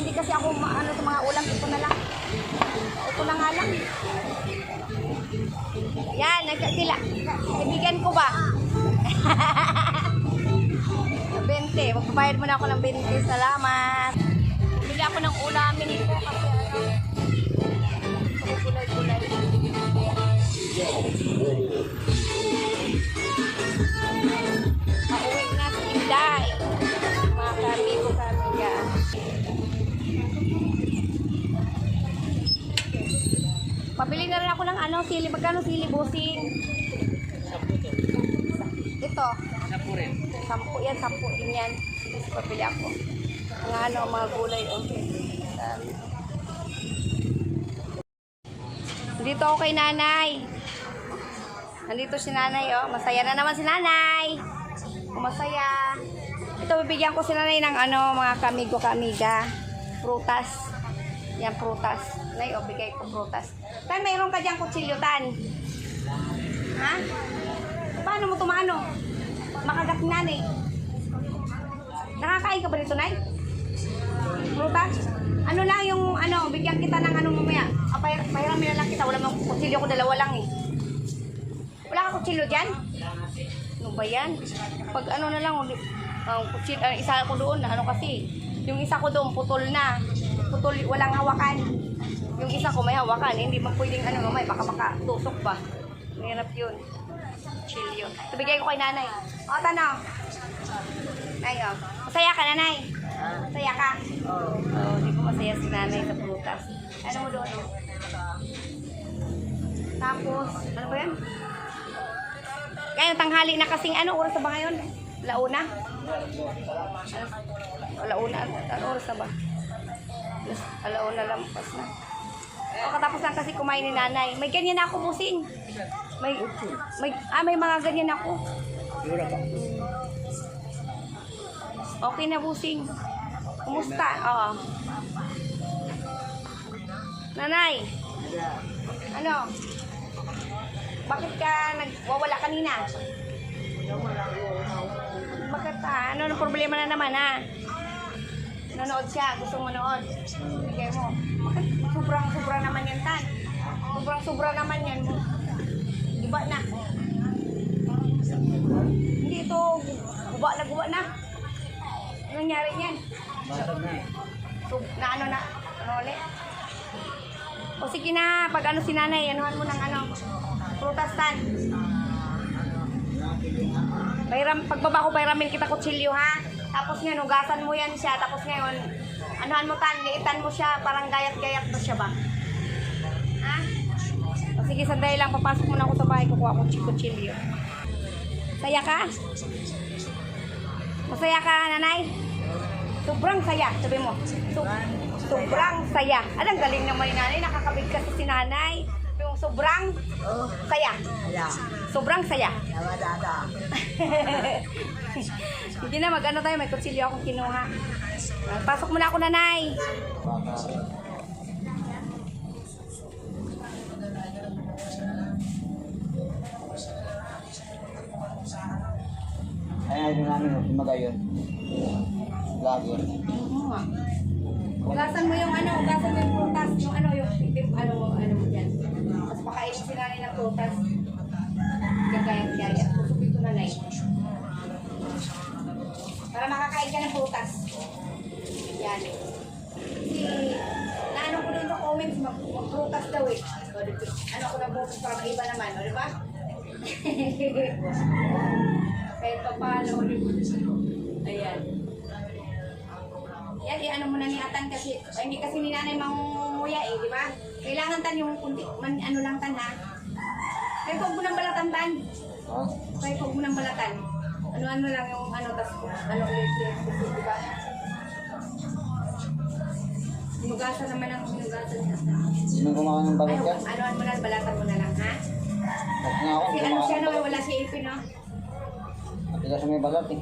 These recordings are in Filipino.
hindi kasi ako maano sa mga ulam, ito na lang. Ito na nga lang. Yan, nagkasila. Kaibigan ko ba? 20. Magbabayad mo na ako ng 20. Salamat. Bili ako ng ulamin ko kasi ano. Gulay-gulay. Pabili na rin ako ng ano, sili. Magkano sili busing? Ito. Sapo rin. Sampu yan, sampu din yan. Sige, pabili ako. Mga ano, mga gulay. Okay. Um, dito ako kay nanay. Nandito si nanay, oh. Masaya na naman si nanay. Oh, Masaya. Ito, bibigyan ko si nanay ng ano, mga kamigo kamiga. Prutas. Yan, prutas. Nay, oh, bigay ko prutas. Tan, mayroon ka diyang kutsilyo, Tan. Ha? Paano mo tumano? Makagat ni nanay. Nakakain ka ba nito, Nay? Prutas? Ano lang yung ano, bigyan kita ng ano mamaya. Ah, pahir pahiramin na lang kita. Wala mang kutsilyo ko, dalawa lang eh. Wala ka kutsilyo dyan? Ano ba yan? Pag ano na lang, uli- ang kutsilyo, ah, isa ko doon, ano kasi, yung isa ko doon, putol na. Putol, walang hawakan. Yung isa ko may hawakan, hindi man pwedeng ano, mamay, baka makatusok pa. Mahirap yun. Kutsilyo. Ito bigay ko kay nanay. O, tanong. Nay, oh. Masaya ka, nanay? Masaya ka? Oo. Oh, di ko masaya si nanay sa prutas. Ano mo doon? oh? Tapos, ano ba yan? Ngayon, tanghali na kasing ano, oras na ba ngayon? Launa? Ano, launa, ano oras na ba? Yes, Alauna lampas na. O, lang kasi kumain ni nanay. May ganyan ako, busing. May, may, ah, may mga ganyan ako. Okay na, busing. Kumusta? Oo. Nanay, ano? Bakit ka nagwawala kanina? Bakit ah? Ano ang problema na naman ha? Nanood siya, gusto mo manood. Bigay mo. Bakit sobrang sobra naman yan, Tan? Sobrang sobra naman yan. Guba na. Hindi ito, guba na guba na. Nangyari niyan? So, na ano na, ano ulit? O sige na, pag ano si nanay, anuhan mo ng ano, protestant. Bayram, pagbaba ko, bayramin kita kutsilyo ha. Tapos ngayon, ugasan mo yan siya. Tapos ngayon, anuhan mo tan, liitan mo siya, parang gayat-gayat mo siya ba? Ha? O sige, sandali lang, papasok muna ako sa bahay, kukuha ko kutsilyo. Saya ka? Masaya ka, nanay? Sobrang saya, sabi mo. So, sobrang saya. Alang galing naman ni nanay, nakakabigkas si nanay. Yung sobrang saya. Sobrang saya. Hindi na, mag-ano tayo, may kutsilyo akong kinuha. Pasok muna ako, nanay. Ay, ay, namin, sumaga yun. Vlogger. Oo nga. Ugasan mo yung ano, ugasan mo yung prutas. yung ano, yung tip, ano ano mo dyan. Tapos pakainin si nanay ng prutas. Gagaya-gaya. Susupin ko na lang. Para makakain ka ng prutas. Yan. Si, naano ko dun sa comments, mag, mag-prutas daw eh. Ano ko ng prutas para maiba naman, o di ba? Kahit pa paano, o di ba? Ayan. Yan, i-ano mo na ni Atan kasi, ay, hindi kasi ni nanay mangunguya eh, di ba? Kailangan tan yung kunti, man, ano lang tan ha. Kaya huwag mo nang balatan tan. Ha? Kaya huwag mo nang balatan. Ano-ano lang yung ano, tas ano ulit ulit, di ba? Hinugasan naman ang hinugasan niya. Sino kumakain ng balat yan? ano mo na, balatan mo na lang, ha? At nga ako, Kasi ano siya no, wala si Ipin, no? Matigas may balat eh.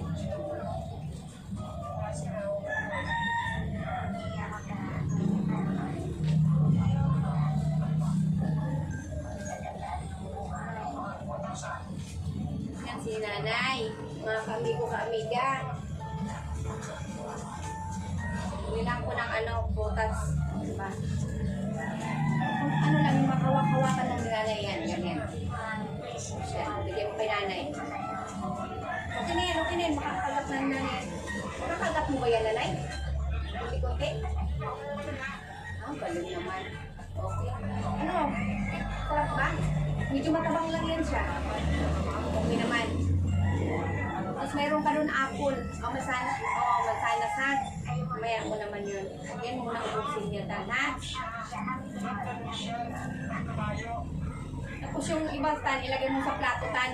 Siya. Okay naman. Tapos mayroon ka doon apple. O, oh, masana. O, oh, masanas ha. Mamaya mo naman yun. Yan muna ubusin niya tan, ha? Tapos yung ibang tan, ilagay mo sa plato tan.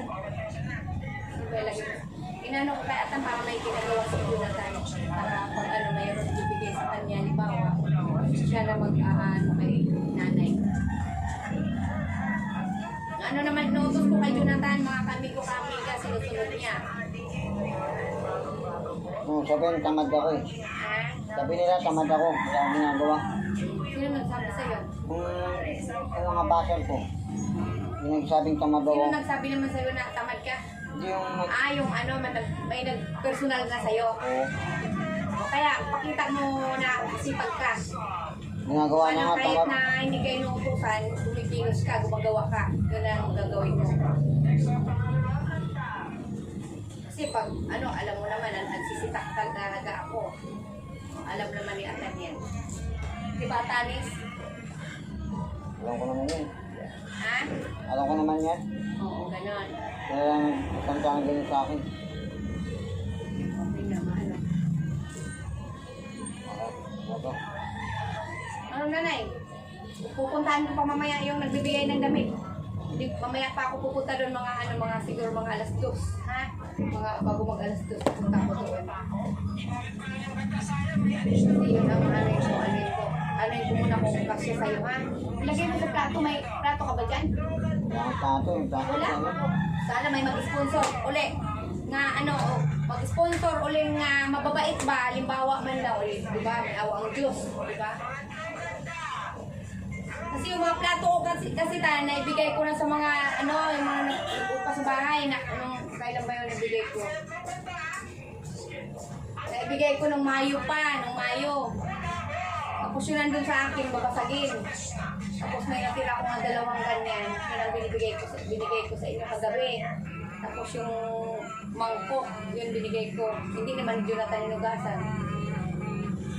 Diba, ilagay mo. Inano ko kaya tan para may ginagawa sa Jonathan. Para pag ano, mayroon ibigay sa kanya. Halimbawa, siya na mag-aano kay nanay. Ano naman inuutos ko kay Jonathan, mga kami ko kamiga, sinusunod niya. Oo, sabihin, tamad ako eh. Ha? Sabi nila, tamad ako. Wala akong ginagawa. Sino nagsabi sa'yo? Kung yung mga basal ko, yung nagsabing tamad ako, Sino nagsabi naman sa'yo na tamad ka? yung. Ah, yung ano, may, nag- may nag-personal na sa'yo. Oo, kaya, pakita mo na sipag ka. Ginagawa na Ano, nga, kahit na hindi kayo inuutusan, kumikilos ka, gumagawa ka. Yun ang gagawin mo. Kasi pag, ano, alam mo naman, ang nagsisitak talaga ako. Alam naman ni Atan yan. Di ba, Tanis? Alam ko naman yun. Ha? Alam ko naman yan. Oo, ganon. Kaya lang, isang taong ganyan sa akin. Okay naman, ano. Okay, ano to? Ano nanay? Pupuntahan ko pa mamaya yung nagbibigay ng damit. Hindi, mamaya pa ako pupunta doon mga ano, mga siguro mga alas dos. Ha? Mga bago mag alas dos, pupunta ako doon. Kasi yun ang ano ko, ano ko. Ano yung muna kong kasya sa'yo, ha? Ilagay mo sa plato, may plato ka ba dyan? Akong tato, yung tato Wala. ko. Sana may mag-sponsor uli. Nga ano, mag-sponsor uli nga mababait ba? Halimbawa man daw di ba? May awa ang Diyos, di ba? Kasi yung mga plato ko kasi, kasi ta, naibigay ko na sa mga, ano, yung mga nag- nag-upa sa bahay, na, anong, kailan ba yun nabigay ko? Naibigay ko nung Mayo pa, nung Mayo. Tapos yun nandun sa akin, babasagin. Tapos may natira ko nga dalawang ganyan. Yun ang binibigay ko, binigay ko sa inyo kagabi. Tapos yung mangkok, yun binigay ko. Hindi naman Jonathan inugasan.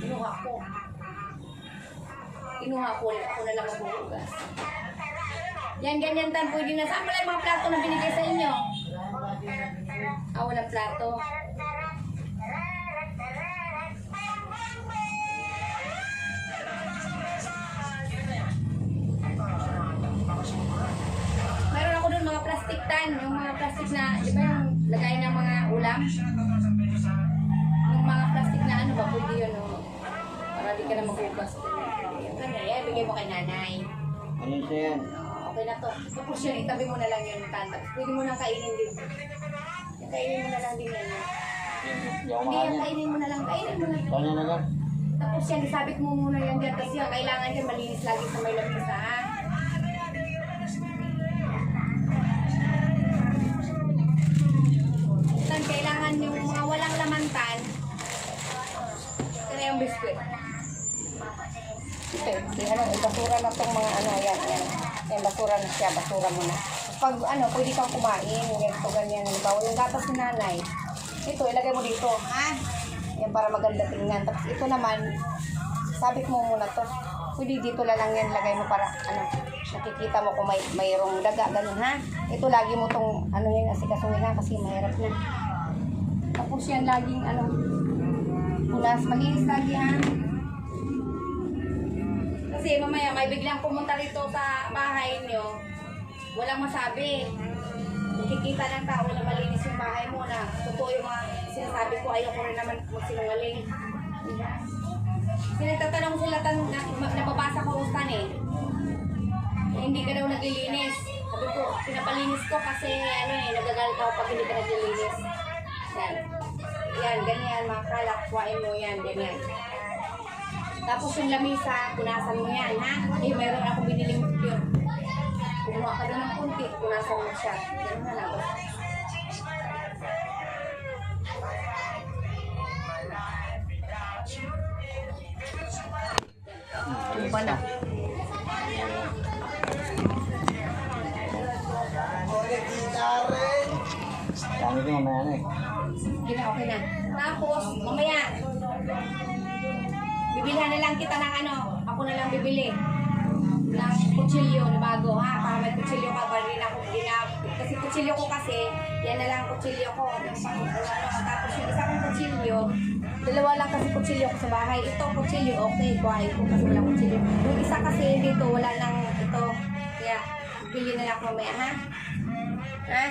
Kinuha ko. Kinuha ko, ako na lang maghuhugas. Yan, ganyan tan, pwede na. Saan pala yung mga plato na binigay sa inyo? Ah, walang plato. Mayroon ako doon mga plastic tan, yung mga plastic na, di ba yung lagay ng mga ulam? Yung mga plastic na ano ba, pwede yun, no? Para di ka na. Yung ganyan, yan, bigay mo kay nanay. Ano yun siya yan? Ah, Okay na to. Tapos yun, itabi mo na lang yun, tan. Tapos pwede mo nang kainin din. Kainin mo na lang din yan. Hindi yan, kainin mo na lang, kainin mo na. Kanya na lang. Tapos yan, isabit mo muna yan dyan. Kasi yan, kailangan yan malinis lagi sa may lamisa, ha? Ito, di, ano, eh, basura na tong mga ano, yan, yan. Yan, basura na siya, basura mo na. Pag ano, pwede kang kumain, ganito, ganyan. Halimbawa, yung gatas ni nanay, ito, ilagay mo dito, ha? Yan, para maganda tingnan. Tapos ito naman, sabit mo muna to. Pwede dito na lang yan, lagay mo para, ano, nakikita mo kung may mayroong daga, ganun, ha? Ito, lagi mo tong, ano yan, asikasuhin ha, kasi mahirap na. Tapos yan, laging, ano, punas, malinis lagi, ha? Kasi mamaya may biglang pumunta rito sa bahay nyo, walang masabi. Nakikita ng tao na malinis yung bahay mo na totoo yung mga sinasabi ko, ayoko rin naman magsinungaling. Sinatatanong sila tan na, nababasa ko ustan. Eh, Hindi ka daw naglilinis. Sabi ko, pinapalinis ko kasi ano eh, nagagalit ako pag hindi ka naglilinis. Yan. Yan, ganyan, mga kalak, kuhain mo yan, ganyan. Tapos yung lamisa, punasan mo yan, ha? Eh, mayroon ako biniling pure. Kumuha ka doon ng kunti, punasan mo siya. Ganun na lang. Ano ba na? Dami ko mamaya na eh. Sige okay na. Tapos, mamaya, bibilhan na lang kita ng ano, ako na lang bibili ng kutsilyo na bago ha, para may kutsilyo ka ba rin ako ginap. Kasi kutsilyo ko kasi, yan na lang ang kutsilyo ko. Ano, tapos yung isa kong kutsilyo, dalawa lang kasi kutsilyo ko sa bahay. Ito kutsilyo, okay, kuhain ko kasi wala kutsilyo. Yung isa kasi dito, wala nang ito. Kaya, bili na lang mamaya ha. Ha?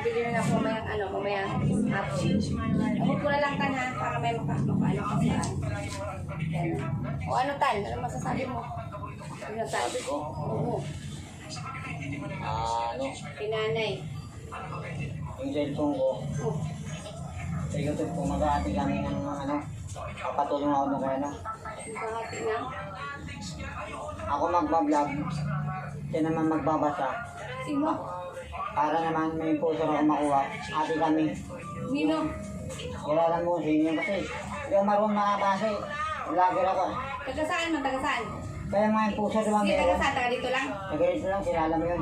Bili na ako mamaya, ano, mamaya. Abot ko na lang tan ha, para may maka, maka, ano, kasi, yan. O ano tan, ano masasabi mo? Ano tan? Sabi ko, Oo, ah, ano, pinanay. yung cellphone ko, Oh, sa YouTube kung mag-aati kami ng mga ano, papatulong ako ng ano. bahati na. Ako magbablog, siya naman magbabasa. Sino? Para naman may puso ako makuha. Ate kami, Nino? wala lang mo sino yun kasi. Hindi ako marunong makakasa eh. Vlogger ako. Taga saan mo? Taga saan? Kaya mga yung puso diba Sige, taga meron. saan? Taga dito lang? Naganito lang, kilala mo yun.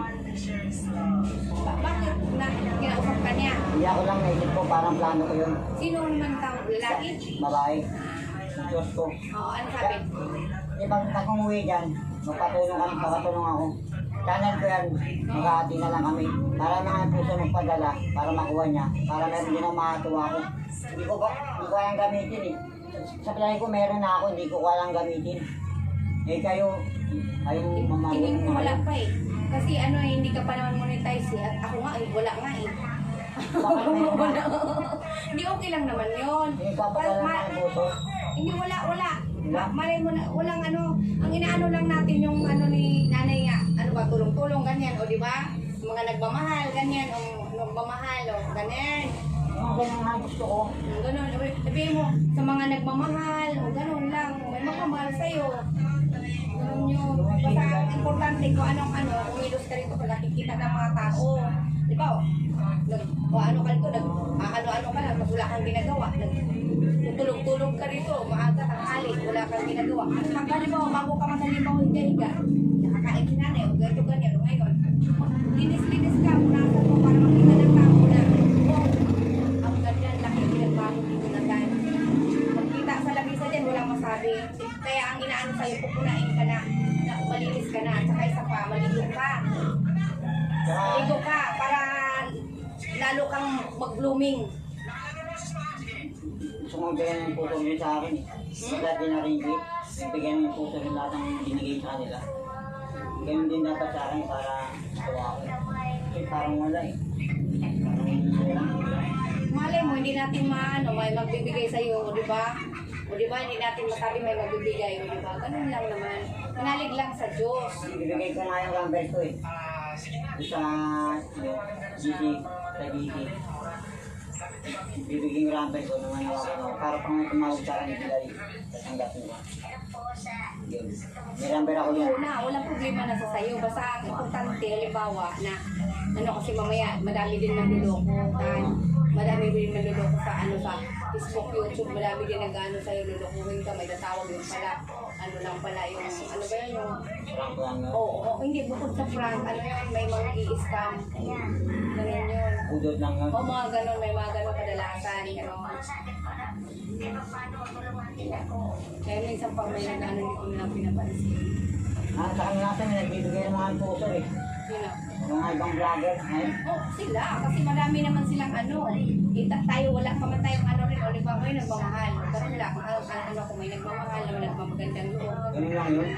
Ba- Bakit na kinausap ka niya? Hindi ako lang naisip ko, parang plano ko yun. Sino naman tao? Lalaki? Babae. Diyos ko. Oo, ano sabi? Di ba pag umuwi dyan, magpatulong kami, magpatulong ako. Channel ko yan, mag-aati na lang kami. Para mga puso magpadala, para makuha niya. Para meron din ang makatuwa ko. Hindi ko ba, hindi ko kayang gamitin eh. Sa plano ko meron na ako, hindi ko kayang gamitin. Eh kayo, mamamulong ko na wala kayo. pa eh. Kasi ano eh, hindi ka pa naman monetize eh. At ako nga eh, wala nga eh. Hindi okay lang naman yun. Hindi papadala Ma- ng puso. Hindi, wala, wala. Ma- malay mo na, walang ano, ang inaano lang natin yung ano ni nanay nga, ano ba, tulong-tulong, ganyan, o di ba? Mga nagmamahal, ganyan, o nagmamahal, o ganyan. Mga ganyan nga gusto ko. Ganun, sabihin mo, sa mga nagmamahal, o ganun lang, may magmamahal sa'yo. Ganun yun. Basta importante kung anong ano, umilos ka rito pag nakikita ng mga tao. Di ba? o, Nag, o ano ka rito, nag, ano-ano ka lang, wala kang ginagawa. Nag, tutulog-tulog ka rito, maaga, tanghali, wala kang ginagawa. At pag halimbawa, bago ka maghalimbawa, higa-higa, nakakain si nanay, o ganito, ganyan, o ngayon. Linis-linis ka, punasan mo para makita ng tao na, oh, ang ganda, laki pinagbago dito na dahil. Magkita sa lamisa din, walang masabi. Kaya ang inaano sa'yo, pupunain ka na, na malinis ka na, at saka isa pa, maligo ka. Maligo ka, para lalo kang mag-blooming. Bigyan ng puso rin sa akin. Lahat din naringgit. Bigyan ng puso rin lahat ng binigay sa kanila. Ganun din dapat sa akin para tuwa ako. Kasi parang wala eh. Parang wala. Malay mo, hindi natin maano, may magbibigay sa'yo, di ba? O di ba, hindi natin masabi may magbibigay, o di ba? Ganun lang naman. Manalig lang sa Diyos. Ibibigay ko nga yung number ko eh. Sa ano, GC, sa GC. Bibigyan yung number ko nung nanawagan ako. Para pang tumawag sa akin ibigay. Tatanggapin ko. Yun. May number ako yan. Una, walang problema na sa sayo. Basta ang importante, halimbawa, na ano kasi mamaya, madami din manluloko. Madami din manluloko sa ano sa Facebook, YouTube, marami din nag-ano sa'yo, lulukuhin ka, may tatawag yung pala, ano lang pala yung, ano ba yun, yung, na. oo, oh, hindi, bukod sa prank, ano yun, may mga i-scam, ganun yun. Udot lang yun. O mga ganun, may mga ganun kadalasan, gano'n. Kaya minsan pag may nag-ano, hindi ko na pinapansin. Ah, sa kanila natin, nagbibigay ng mga puso eh. Sino? Yung mga ibang vlogger. Ay, Oh, sila. Kasi marami naman silang ano. Ita tayo, wala pa man tayong ano rin. O, di ba ngayon nagmamahal. Pero wala, kung ano, ano, kung may nagmamahal, na nagmamagandang loob. ganun lang yun.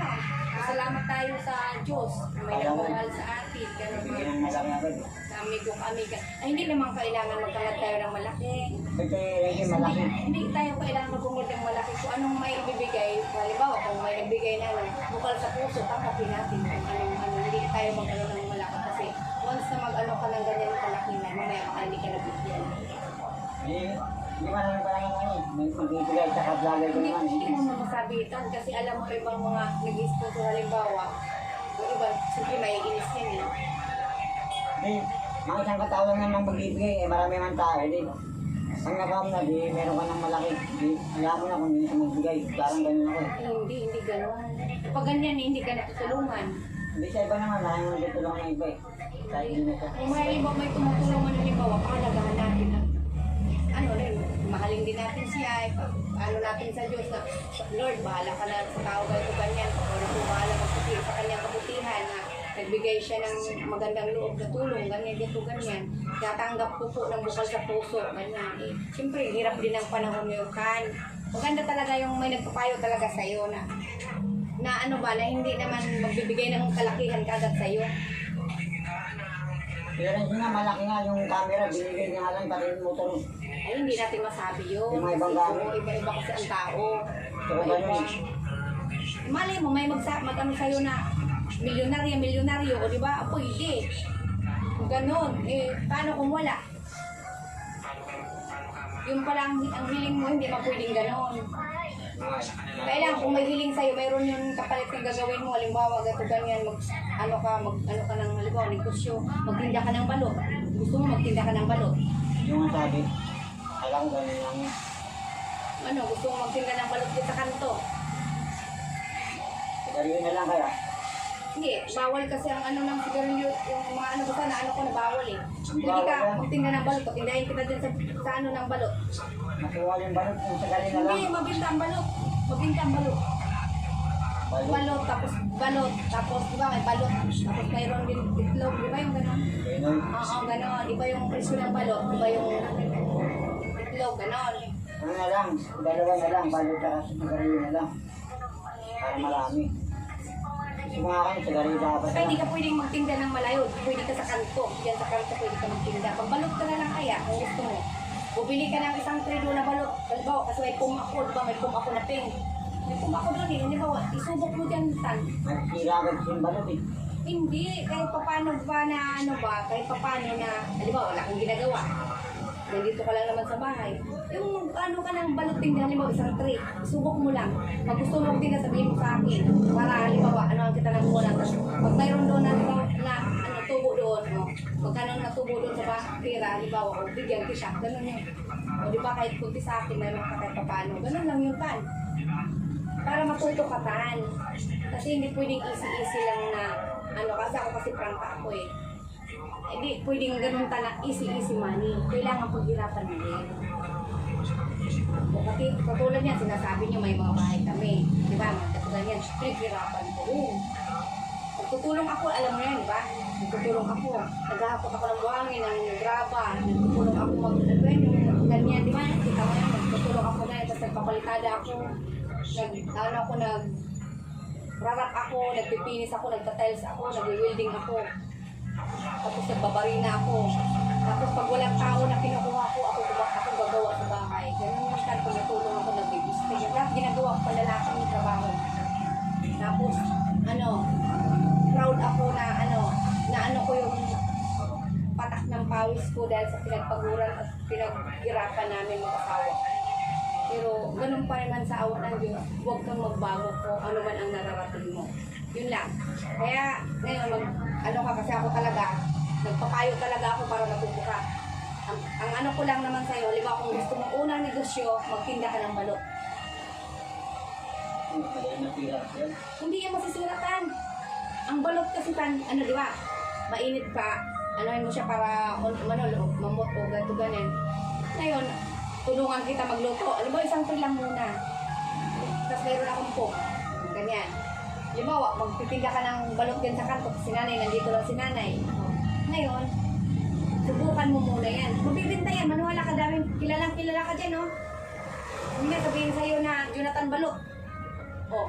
Salamat tayo sa Diyos. Kung may nagmamahal sa atin. Ganun. Sa amigo kami. Ay, hindi naman kailangan magkalat tayo ng malaki. Kasi malaki. Hindi tayo kailangan magungod ng malaki. Kung anong may ibibigay, halimbawa kung may nagbigay na ng bukal sa puso, tanggapin natin kung anong ano, hindi tayo. Kasi mag-ano ka ng ganyan kalaki na, mamaya baka hindi ka nabigyan. Hindi, hindi man naman pala naman eh. May magbibigay sa vlogger ko naman. hindi mo naman masabi ito kasi alam mo ibang mga nag-sponsor halimbawa, yung iba, siyempre may inis yan eh. Hindi, mga isang katao lang naman magbibigay eh. Marami man tao. Hindi, pag nabam na, di meron ka ng malaki. Di, alam mo na kung hindi siya magbigay. Parang ganun ako eh. Eh, hindi, hindi gano'n. Pag ganyan, eh, hindi ka natutulungan. Hindi sa iba naman, maraming mga tutulong ng iba eh. Sa inyo ko. Kung may iba may tumutulungan halimbawa, pahalagahan natin na ano rin, mahalin din natin siya, ano natin sa Diyos na, Lord, bahala ka na sa tao ganito ganyan, o kung bahala magputi sa kanyang kabutihan na nagbigay siya ng magandang loob na tulong, ganyan, dito, ganyan. Tatanggap ko po ng bukal sa puso, ganyan. Eh, Siyempre, hirap din ang panahon ngayon kan. Maganda talaga yung may nagpapayo talaga sa'yo na na ano ba, na hindi naman magbibigay ng kalakihan kagad sa'yo. Pero rin nga, malaki nga yung camera. Binigay niya nga lang pati yung motor. Ay, hindi natin masabi yun. Yung mga ibang gamit. oo, Iba-iba kasi ang tao. Iba-iba. ganun. Malay mo, may magsa mag-ano sa'yo na milyonaryo, milyonaryo, o di ba? Ah, Pwede. Ganon. Eh, paano kung wala? Yung palang ang hiling mo, hindi pa pwedeng ganon. Kailangan kung may hiling sa'yo, mayroon yung kapalit na gagawin mo. Halimbawa, gato ganyan, mag, ano ka, mag, ano ka ng, halimbawa, negosyo, magtinda ka ng balot. Gusto mo magtinda ka ng balot. Yung sabi, alam ganun lang. Ano, gusto mo magtinda ng balot dito sa kanto. Sigarilyo na lang kaya. Hindi, bawal kasi ang ano ng sigarilyo, yung mga ano basta na ano ko na bawal eh. Hindi ka magtinda ng balot, patindahin kita dun sa, sa ano ng balot. Nakuha yung balot yung sigarilyo na lang. Hindi, mabinta ang balot. Mabinta ang balot. Balot. Balot, tapos balot, tapos di ba may balot, tapos mayroon din itlog, di ba yung gano'n? Ganun. Oo, gano'n. Iba yung presyo ng balot, iba yung itlog, gano'n. Ano na lang, dalawa na lang, balot at sigarilyo na lang. Para marami. Kayo, sigarilyo dapat Kaya hindi ka pwedeng magtinda ng malayo. Pwede ka sa kanto. Diyan sa kanto pwede ka magtinda. Pagbalot ka na lang kaya kung gusto mo. Bumili ka ng isang tredo na balot. Halimbawa, kasi may pum ako, di ba? May pum ako na pink. May pum ako doon eh. Halimbawa, isubok mo dyan tan. Nagtira agad yung balot eh. Hindi, kahit paano ba na ano ba, kahit paano na, halimbawa, wala kang ginagawa. Nandito ka lang naman sa bahay. Yung ano ka ng balot tinda, halimbawa, isang tray. Isubok mo lang. Pag gusto mo magtinda, sabihin mo sa akin. Para halimbawa, ano ang kita ng muna. Tapos, pag mayroon doon na, halimbawa, na tubo doon, no? Magkano na tubo doon sa pera, halimbawa, o bigyan kita. Ganun yun. O di ba, kahit kunti sa akin, mayroon ka kahit paano. Ganun lang yung tan para matuto ka tan. Kasi hindi pwedeng easy-easy lang na, ano, kasi ako kasi prangka ako eh. Hindi pwedeng ganun tala, easy-easy money. Kailangan paghirapan mo rin. O kasi katulad niyan, sinasabi niyo may mga bahay kami. Di ba? Katulad niyan, pinaghirapan ko rin. Nagtutulong ako, alam mo yan, di ba? Nagtutulong ako. Naghahapot ako ng buhangin, ng graba. Nagtutulong ako mag, ano yun, ganyan, di ba? Kita mo yan, nagtutulong ako na, tapos nagpapalitada ako. Nag, ano ako, nag, rarap ako, nagpipinis ako, nagtatiles ako, nag-welding ako. Tapos nagbabarina ako. Tapos pag walang tao na kinukuha ko, ako, ako gagawa sa bahay. Ganun yung kan, tumutulong ako, nag-bibistay. Lahat ginagawa ko palalaki ng trabaho. Tapos, ano, proud ako na ano, na ano ko yung patak ng pawis ko dahil sa pinagpaguran at pinaghirapan namin mag-asawa. Pero ganun pa naman sa awa ng Diyos, huwag kang magbago kung ano man ang nararating mo. Yun lang. Kaya ngayon, mag, ano ka kasi ako talaga, nagpapayo talaga ako para matuto ka. Ang, ang ano ko lang naman sa'yo, lima kung gusto mo unang negosyo, magtinda ka ng balot. Yan. Hindi yan masisiratan. Ang balot kasi tan, ano di ba? Mainit pa, ano mo siya para on, ano, mamot o ganito ganin. Ngayon, tulungan kita magluto. Alam mo, isang tray lang muna. Tapos mayroon akong cook. Ganyan. Halimbawa, magtitinda ka ng balot din sa kanto. Si nanay, nandito lang si nanay. Ngayon, subukan mo muna yan. Mabibinta yan, manuwala ka dami. Kilalang kilala ka dyan, no? Hindi na sabihin sa'yo na Jonathan Balot. Oh.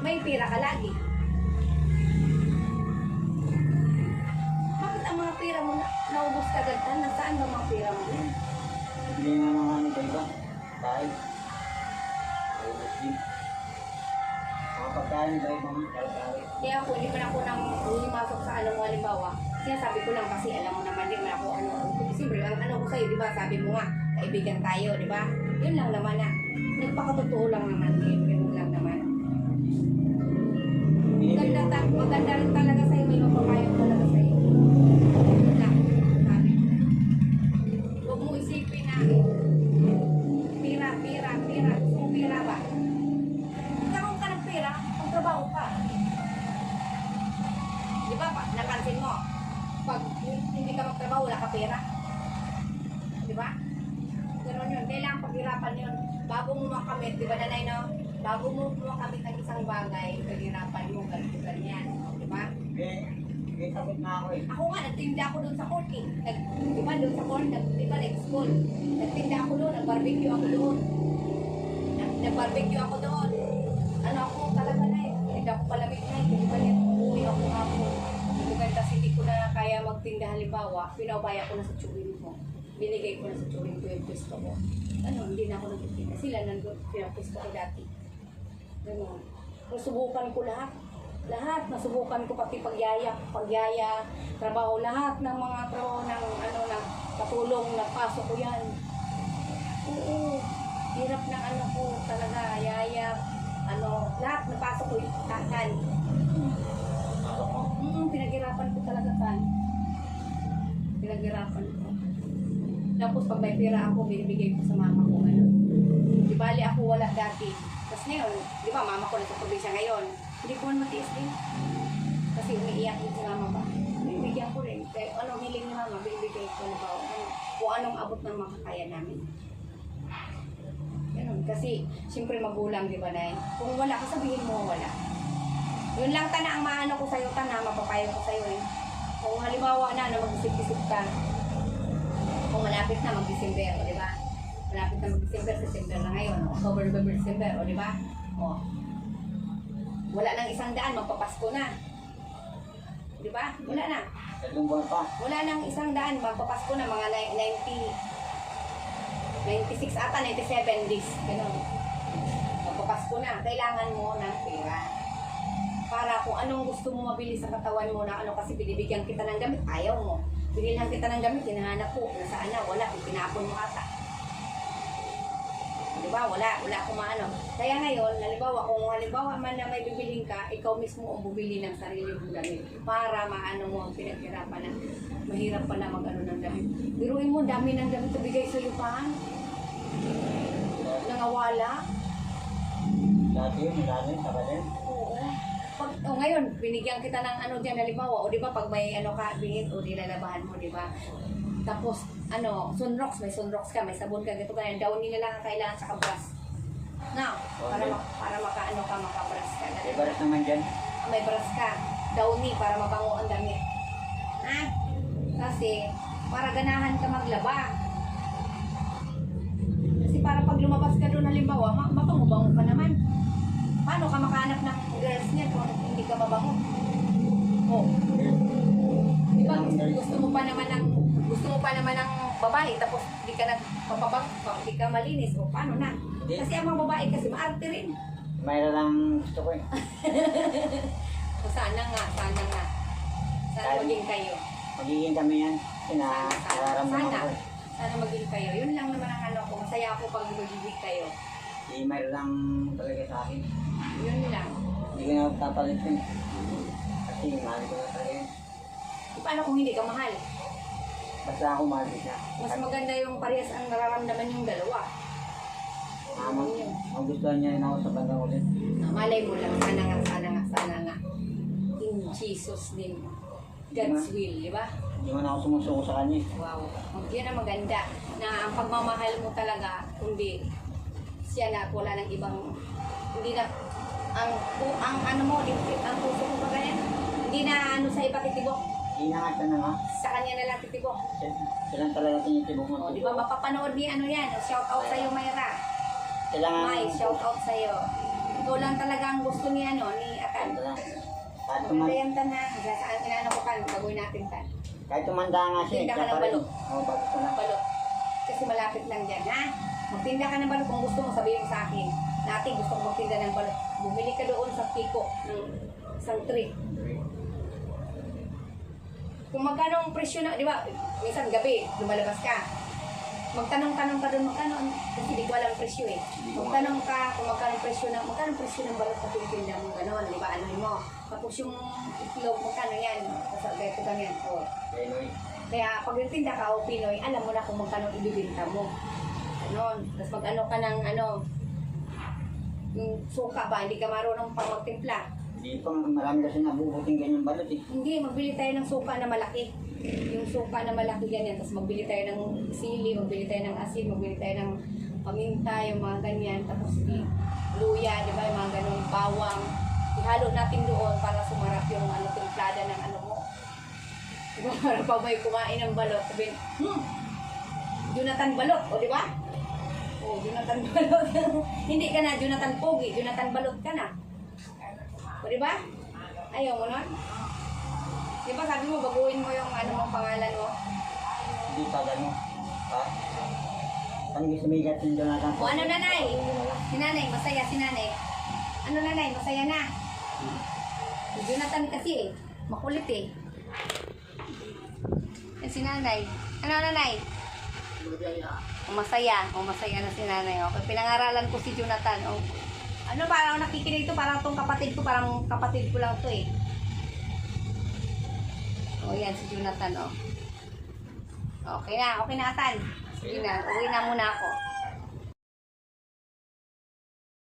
May pira ka lagi. Bakit ang mga pira mo na, naubos ka agad? Nasaan ba mga pira mo? Hindi nga mga ano ba iba? Dahil. Ubus din. Mga pagkain ba ibang kare-kare? Kaya ako, hindi man ako nang pumasok sa ano mo, halimbawa, sinasabi ko lang kasi alam mo naman din man ako ano. Siyempre, ang ano ko sa'yo, di ba? Sabi mo nga, kaibigan tayo, di ba? Yun lang naman na. Nagpakatotoo lang naman din. Ganun lang naman. Maganda, maganda rin talaga sa'yo. May mapapayag talaga sa'yo. Lang. Sabi. Huwag mo isipin na pira, pira, pira. Mo pira ba? Nagkaroon ka ng pira, magtrabaho ka. Di ba pa, napansin mo, pag hindi ka magtrabaho, wala ka pera. Di ba? Ganun yun. Kailangan paghirapan yun. Bago mo makamit, di ba nanay no? Bago mo makamit ang isang bagay, paghirapan mo, ganito, ganyan. Di ba? Eh, takot na ako eh. Ako nga, nagtinda ako doon sa court eh. Nag, di ba doon sa court, nag, di ba next school? Nagtinda ako doon, nag-barbecue ako doon. Nag, nag-barbecue ako doon. Ano ako talaga na eh. Hindi ako palamig na eh. Di ba uuwi ako ako. Hindi ko kasi hindi ko na kaya magtinda halimbawa, pinaubaya ko na sa chewin ko. Binigay ko na sa chewin ko yung pwesto ko. Ano, hindi na ako nagtitinda. Sila nandun, pinapwesto ko dati. Ganun. Nasubukan ko lahat. Lahat, nasubukan ko pati pagyaya, pagyaya, trabaho, lahat ng mga trabaho ng ano ng katulong, nagpasok ko yan. Oo, hirap ng ano ko talaga, yaya, ano, lahat napasok ko yung mo. Mm, pinaghirapan ko talaga kan. Pinaghirapan ko. Tapos pag may pera ako, binibigay ko sa mama ko. Ano. Di bali ako wala dati. Tapos ngayon, di ba mama ko nasa probinsya ngayon. Hindi ko matiis din. Kasi umiiyak din si mama ba. Binibigyan ko rin. Kaya anong hiling ni mama, binibigay ko na ba. Ano, kung anong abot ng makakaya namin. Ganun. Kasi, siyempre magulang, di ba, Nay? Kung wala ka, sabihin mo wala. Yun lang tana ang maano ko sa'yo, tana, mapapayo ko sa'yo eh. Kung halimbawa na, na mag-isip-isip ka, kung malapit na mag-December, di ba? Malapit na mag-December, December na ngayon, October, November, December, o di ba? O. Wala nang isang daan, magpapasko na. Di ba? Wala na. Tatlong buwan pa. Wala nang isang daan, magpapasko na mga ni- 90, 96 ata, 97 days. Ganun. Magpapasko na. Kailangan mo ng pera. Para kung anong gusto mo mabili sa katawan mo na ano kasi binibigyan kita ng gamit, ayaw mo. Binilhan kita ng gamit, hinahanap ko. Nasaan na? Wala. Pinapon mo ata. Di ba? Wala. Wala akong maano. Kaya ngayon, halimbawa, kung halimbawa man na may bibiling ka, ikaw mismo ang bumili ng sarili mong gamit para maano mo ang pinaghirapan na mahirap pala mag ano ng damit. Biruin mo, dami ng damit na bigay sa pa. Nangawala. Dati yun, dati, saka din. Oo. Pag, oh, ngayon, binigyan kita ng ano dyan, halimbawa, o di ba pag may ano ka, bingit, o nilalabahan mo, di ba? Tapos, ano, sunrocks, may sunrocks ka, may sabon ka, ganito ganyan, daw nila lang ang kailangan sa kabras. Now, para, ma- para makaano ka, makabras ka. May baras naman dyan. May bras ka, downy, para mabango ang damit. Ha? Kasi, para ganahan ka maglaba. Kasi para pag lumabas ka doon, halimbawa, ma- mabango-bango ka naman. Paano ka makahanap ng girls niyan kung hindi ka mabango? Oh, di ba? Gusto mo pa naman ng gusto mo pa naman ng babae tapos hindi ka nagpapabang, hindi ka malinis o paano na? Kasi ang mga babae kasi maarte rin. Mayroon lang gusto ko eh. O sana nga, sana nga. Sana maging kayo. Magiging kami yan. Sana, sana, nararamdaman sana. ko. Sana maging kayo. Yun lang naman ang ano ko. Masaya ako pag magiging kayo. Hindi mayroon lang talaga sa akin. Yun lang. Hindi ko na papalit yun. Kasi mahal ko na talaga yun. Paano kung hindi ka mahal? Basta ako mahal siya. Mas maganda yung parehas ang nararamdaman yung dalawa. Ah, mag magustuhan niya rin ako sa bandang ulit. Malay mo lang, sana nga, sana nga, sana nga. In Jesus name. God's will, di ba? Hindi man ako sumusuko sa kanya. eh. Wow. Yun ang maganda. Na ang pagmamahal mo talaga, kundi siya na wala ng ibang, hindi na, ang, ang ano mo, ang puso mo ba ganyan? Hindi na ano sa iba titibok. Hindi na nga na. Sa kanya na lang titibok. Silang talaga tinitibok mo. O, di ba mapapanood ni ano yan? Shout out sa'yo, Mayra. Sila nga. May, shout out sa'yo. Ikaw lang talaga ang gusto ni ano, ni. Sila. Kahit, Maganda tuman, yan tan ha. Saan inano ko tan, gagawin natin tan. kahit tumanda nga siya. Tinda ka ng balot. Oo, bakit ko na. Balot. Kasi malapit lang dyan, ha? Magtinda ka ng balot kung gusto mo sabihin mo sa akin. Nati, gusto ko magtinda ng balot. Bumili ka doon sa Pico ng isang tree. Kung magkano ang presyo na, di ba, minsan gabi, lumalabas ka. Magtanong-tanong ka doon, magkano, ang- kasi di ko alam ang presyo eh. Magtanong ka kung magkano ang presyo ng, magkano ang presyo ng balot na tinitinda mo, gano'n, di ba, ano mo. Tapos yung itlog, magkano yan, sa ganito ganyan, o. Kaya pag nagtinda ka o Pinoy, alam mo na kung magkano ibibinta mo. Ganon. Tapos pag ano ka ng ano, yung suka ba, hindi ka marunong pang magtimpla. Hindi pa, marami kasi nabubuting ganyan balot eh. Hindi, magbili tayo ng suka na malaki. Yung suka na malaki ganyan. Tapos magbili tayo ng sili, magbili tayo ng asin, magbili tayo ng paminta, yung mga ganyan. Tapos di, luya, di ba, yung mga ganun, bawang. Ihalo natin doon para sumarap yung ano, timplada ng ano mo. Di para pa may kumain ng balot. Sabihin, hmm, Jonathan Balot, o di ba? O, Jonathan Balot. Hindi ka na Jonathan Pogi, Jonathan Balot ka na. O di ba? Ayaw mo nun? Di ba sabi mo, baguhin mo yung ano mong pangalan mo? Hindi pa gano'n. Ha? Ang gusto may gatin doon natin. O ano nanay? Si nanay, masaya si nanay. Ano nanay, masaya na? Si Jonathan kasi eh, makulit eh. Yan si nanay. Ano nanay? O masaya. O masaya na si nanay. Okay, pinangaralan ko si Jonathan. O, ano parang nakikinig to, parang tong kapatid ko, parang kapatid ko lang to eh. O yan, si Jonathan o. Okay na, okay na atan. Sige na, uwi na muna ako.